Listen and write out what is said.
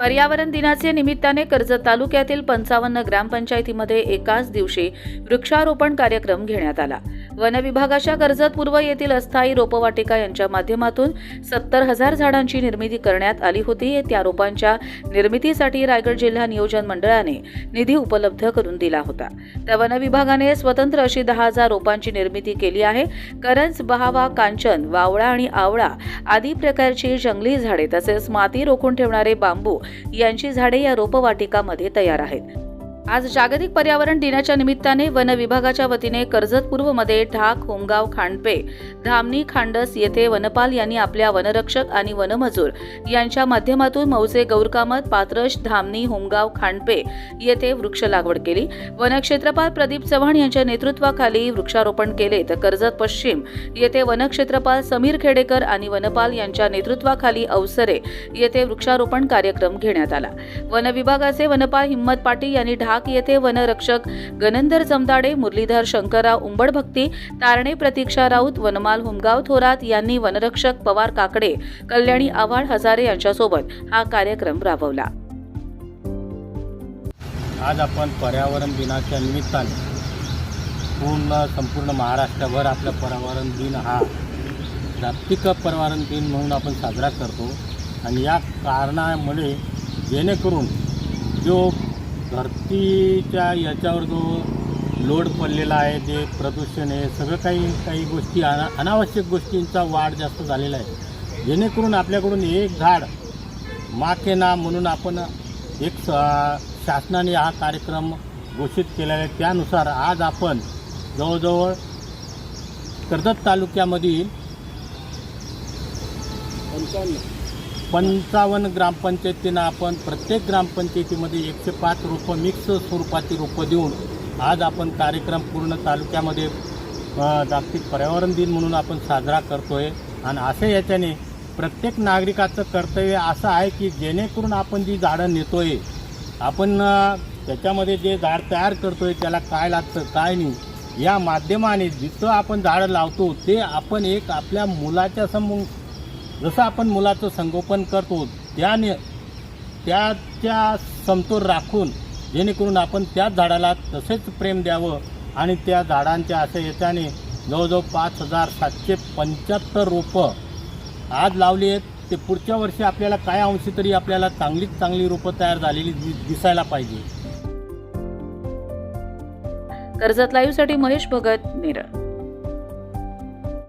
पर्यावरण दिनाचे निमित्ताने कर्जत तालुक्यातील पंचावन्न ग्रामपंचायतीमध्ये एकाच दिवशी वृक्षारोपण कार्यक्रम घेण्यात आला. वनविभागाच्या कर्जत पूर्व येथील अस्थायी रोपवाटिका यांच्या माध्यमातून सत्तर हजार झाडांची निर्मिती करण्यात आली होती. त्या रोपांच्या निर्मितीसाठी रायगड जिल्हा नियोजन मंडळाने निधी उपलब्ध करून दिला होता. त्या वनविभागाने स्वतंत्र अशी दहा हजार रोपांची निर्मिती केली आहे. करंज बहावा कांचन वावळा आणि आवळा आदी प्रकारची जंगली झाडे तसेच माती रोखून ठेवणारे बांबू यांची झाडे या रोपवाटिकामध्ये तयार आहेत. आज जागतिक पर्यावरण दिनाच्या निमित्ताने वन विभागाच्या वतीने कर्जत पूर्वमध्ये ढाक होमगाव खांडपे धामणी खांडस येथे वनपाल यांनी आपल्या वनरक्षक आणि वनमजूर यांच्या माध्यमातून मौजे गौरकामत पात्रश धामणी होमगाव खांडपे येथे वृक्ष लागवड केली. वनक्षेत्रपाल प्रदीप चव्हाण यांच्या नेतृत्वाखाली वृक्षारोपण केले. तर कर्जत पश्चिम येथे वनक्षेत्रपाल समीर खेडेकर आणि वनपाल यांच्या नेतृत्वाखाली अवसरे येथे वृक्षारोपण कार्यक्रम घेण्यात आला. वन विभागाचे वनपाल हिम्मत पाटील यांनी ढाक येथे वनरक्षक गनंदर जमदाडे मुरलीधर शंकरराव उंबडभक्ती तारणे प्रतीक्षा राऊत वनमाल हुमगाव थोरात यांनी वनरक्षक पवार काकडे कल्याणी आव्हाड हजारे यांच्यासोबत हा कार्यक्रम राबवला. आज आपण पर्यावरण दिनाच्या निमित्ताने पूर्ण संपूर्ण महाराष्ट्रभर आपला पर्यावरण दिन हा जागतिक पर्यावरण दिन म्हणून आपण साजरा करतो. आणि या कारणामुळे जेणेकरून जो धरतीच्या याच्यावर जो लोड पडलेला आहे जे प्रदूषण आहे सगळं काही काही गोष्टी अना अनावश्यक गोष्टींचा वाढ जास्त झालेला आहे. जेणेकरून आपल्याकडून एक झाड माके ना म्हणून आपण एक स- शासनाने हा कार्यक्रम घोषित केलेला आहे. त्यानुसार आज आपण जवळजवळ कर्जत तालुक्यामधील पंचावन्न ग्रामपंचायतींना आपण प्रत्येक ग्रामपंचायतीमध्ये एकशे पाच रोपं मिक्स स्वरूपाची रोपं देऊन आज आपण कार्यक्रम पूर्ण तालुक्यामध्ये जागतिक पर्यावरण दिन म्हणून आपण साजरा करतो आहे आणि असं याच्याने प्रत्येक नागरिकाचं कर्तव्य असं आहे की जेणेकरून आपण जी झाडं नेतो आहे आपण त्याच्यामध्ये जे झाड तयार करतो आहे त्याला काय लागतं काय नाही या माध्यमाने जिथं आपण झाडं लावतो ते आपण एक आपल्या मुलाच्या समोर जसं आपण मुलाचं संगोपन करतो त्याने त्याच्या समतोल राखून जेणेकरून आपण त्याच झाडाला तसेच प्रेम द्यावं आणि त्या झाडांच्या असं याच्याने जवळजवळ पाच हजार सातशे पंच्याहत्तर रोपं आज लावली आहेत. ते पुढच्या वर्षी आपल्याला काय अंशी तरी आपल्याला चांगलीच चांगली रोपं तयार झालेली दि- दिसायला पाहिजे. कर्जत लाईव्हसाठी महेश भगत नेरळ